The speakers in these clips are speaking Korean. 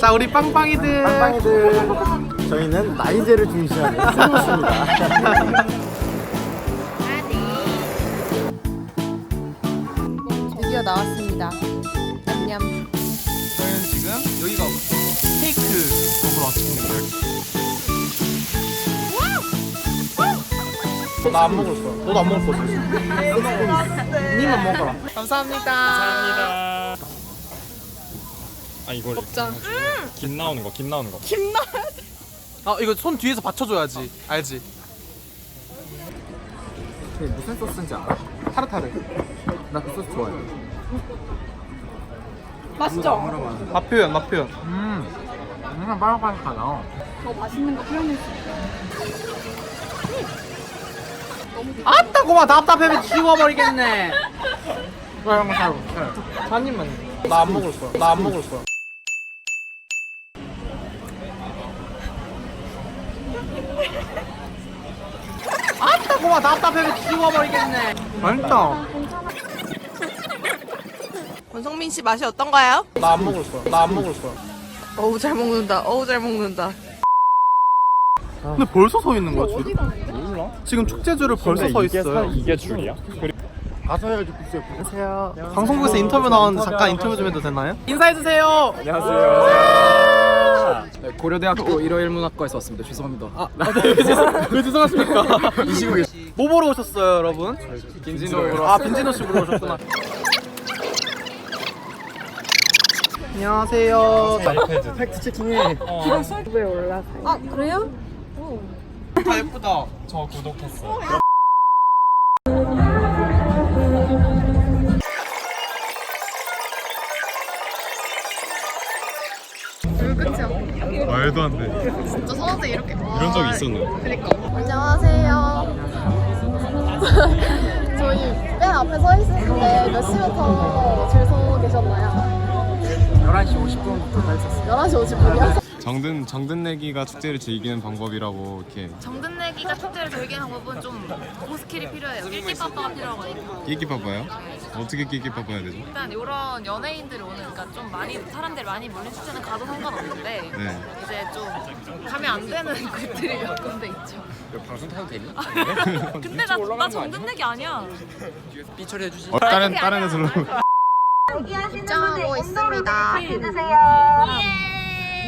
자 우리 빵빵이들. 빵빵이들 저희는 나이제를 중시하는 스무스입니다 드디어 나왔습니다. 냠냠. 저희는 지금 여기가 스테이크 먹으러 왔습니다. 나안 먹을 거야. 너도 안 먹을 거지? 니만 먹어라. 감사합니다. 감사합니다. 아 이걸 먹자. 김 나오는 거, 김 나오는 거. 아 이거 손 뒤에서 받쳐줘야지. 알지? 이게 무슨 소스인지 알아? 타르타르. 나 그 소스 좋아해 맛있죠? 맛 표현, 맛 표현. 음 항상 바삭바삭하다 아따 고마 답답해 지워버리겠네. 이거 한번 살고. 한 입만. 나 안 먹을 거야. 나 안 먹을 거야. 아따 고마 답답해 지워버리겠네. 맛있다. 권성민 씨 맛이 어떤가요? 나 안 먹을 거야. 나 안 먹을 거야. 어우 잘 먹는다. 어우 잘 먹는다. 근데 벌써 서 있는 거야 줄? 몰라? 지금 축제줄을 벌써 서 있어요. 사- 이게 줄이야? 가서 해야지 글쎄요 안녕하세요 방송국에서 인터뷰 나왔는데 잠깐 인터뷰 좀 해도 되나요? 인사해 주세요. 안녕하세요. 네, 고려대학교 일어일문학과에서 왔습니다. 죄송합니다. 아, 왜 죄송하십니까? 이 시국에 뭐 보러 오셨어요, 여러분? 김진호 아, 빈진호 씨 보러 오셨구나. 안녕하세요. 아이패드. 팩트 체킹해 아 그래요? 다 예쁘다. 저 구독했어. 말도 안 돼. 진짜 서원대 이렇게. 이런 적이 있었나? 안녕하세요. 저희 맨 앞에 서 있었는데 몇 시부터 줄서 계셨나요? 11시 50분부터 다 있었어요 11시 50분이요? 정든 정든 내기가 축제를 즐기는 방법이라고 이렇게 정든내기가 축제를 즐기는 방법은 좀 고스킬이 필요해요. 낄끼빠빠가 필요하거든요. 끼끼빠빠요? 어떻게 끼끼빠빠야 되죠? 일단 이런 연예인들이 오니까 좀 많이 사람들 많이 몰린 축제는 가도 상관없는데 네. 이제 좀 가면 안 되는 것들이 몇 군데 있죠. 방송 타도 되니? 근데 나, 나 정든내기 아니야. 삐처리 해주지. 어, 다른 다른 애들로 입장하고 있습니다.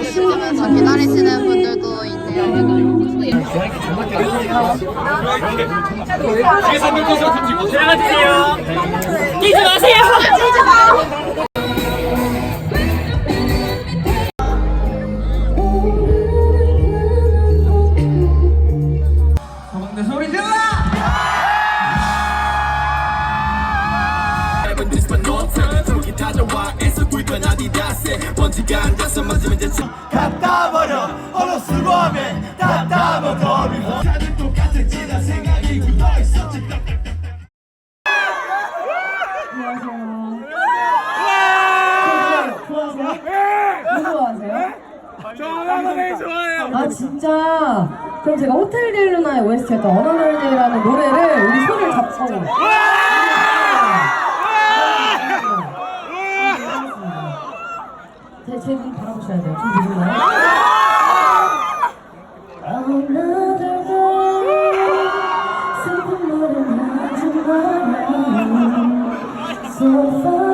와 입장했어요. 입장했어요 드디어. 예, 또 기다린다. 알아서 왔는데 또 기다릴 테니까. 찍으면서 기다리시는 분들도 있네요. 아 진짜 그럼 제가 호텔 델루나의 OST였던 어너널데이라는 노래를 우리 손을 잡고 제, 제눈 바라보셔야 돼요. 그 좀 보실래요? So far